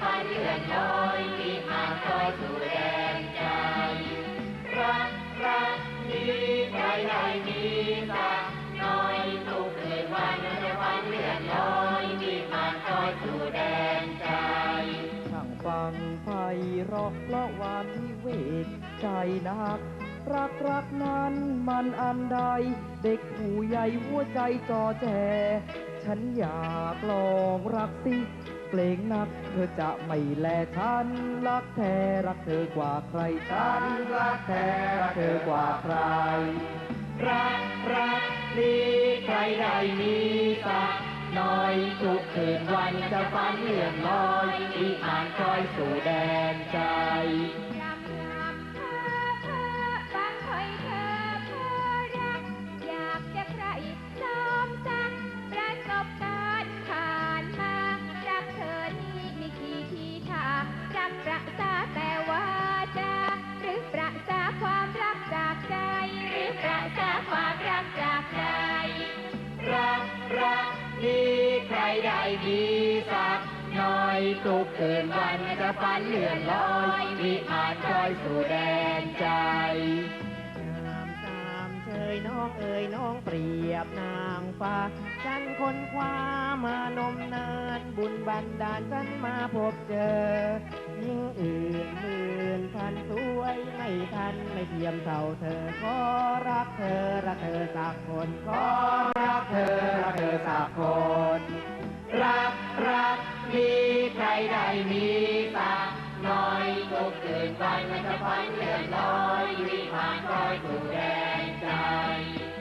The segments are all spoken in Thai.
ฟ้าเรือนลอยมีหางลอยสู่แดนใจ รักรักนี้ใดใดมีตากน้อยตุกคืนวันเรือฟ้าเรือนลอยมีหางลอยสู่แดนใจช่งฟังไฟเราะละวันวิเวกใจนักรักรักนั้นมันอันใด เด็กผู้ใหญ่หัวใจจอแจ ฉันอยากลองรักสิ เกรงนัก เธอจะไม่แลฉัน รักแท้รักเธอกว่าใคร ฉันรักแท้รักเธอกว่าใคร รักรักนี้ใครได้มีสักหน่อยทุกคืนวันจะฝันเลื่อนลอย อีอ่านคอยสู่แดนใจ ใครได้ดีสักน่อยทุกคืนวันจะฝันเลื่อนลอยวิมานคอยสู่แดนใจงามสามเชยน้องเอ๋ยน้องเปรียบนางฟ้าฉันคนคว้ามานมนานบุญบันดาลฉันมาพบเจอ ยิ่งอื่นมื่นพันสวยไม่ทันไม่เทียมเท่าเธอขอรักเธอรักเธอสักคนขอรักเธอรักเธอสักคน นวันมันจะฝันเลื่อนลอยวิมานคอยสู่แดนใจ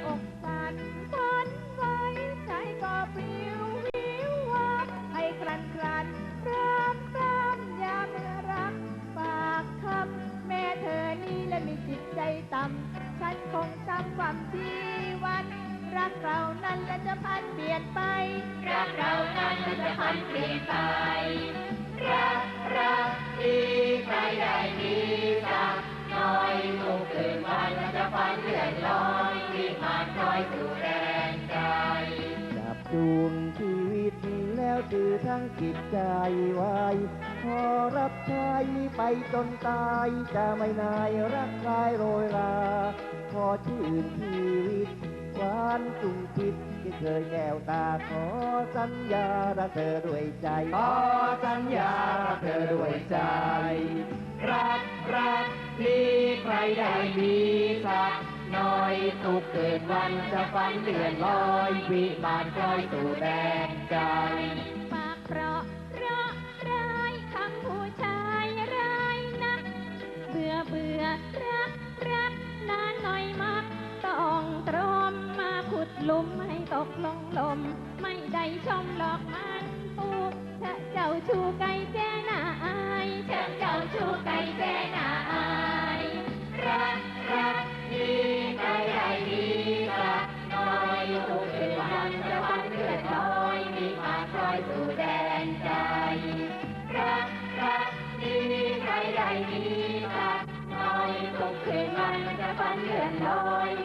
อกสั่นฝันไว้ใจก็ปลิววิววับให้คลันคลันรำรำยามเมื่อรักปากคำแม่เธอนี่และมีจิตใจต่ำฉันคงจำความที่วันรักเรานั้นและจะพันเปลี่ยนไป รักเรานั้นและจะพันเปลี่ยนไป รักรัก ดับจูงชีวิตแล้วดือทั้งจิตใจไว้พอรับใช้ไปจนตาย จะไม่นายรักใครโรยราพอชื่นชีวิตหวานจุงพิษที่เคยแก้วตาขอสัญญารักเธอด้วยใจ ขอสัญญารักเธอด้วยใจ รักรักที่ใครได้มี ทุกคืนวันจะฝันเลื่อนลอยวิมานคอยสู่แดนใจปากเพราะเราะร้ายคำผู้ชายร้ายนัก เบื่อเบื่อรักรักนานหน่อยมักต้องตรมมาขุดลุมให้ตกลงลม ไม่ได้ชมหลอกมัน นใจ รักรักที่ใครได้มีตักน้อยทุกคืนมันจะฝันเลื่อนลอย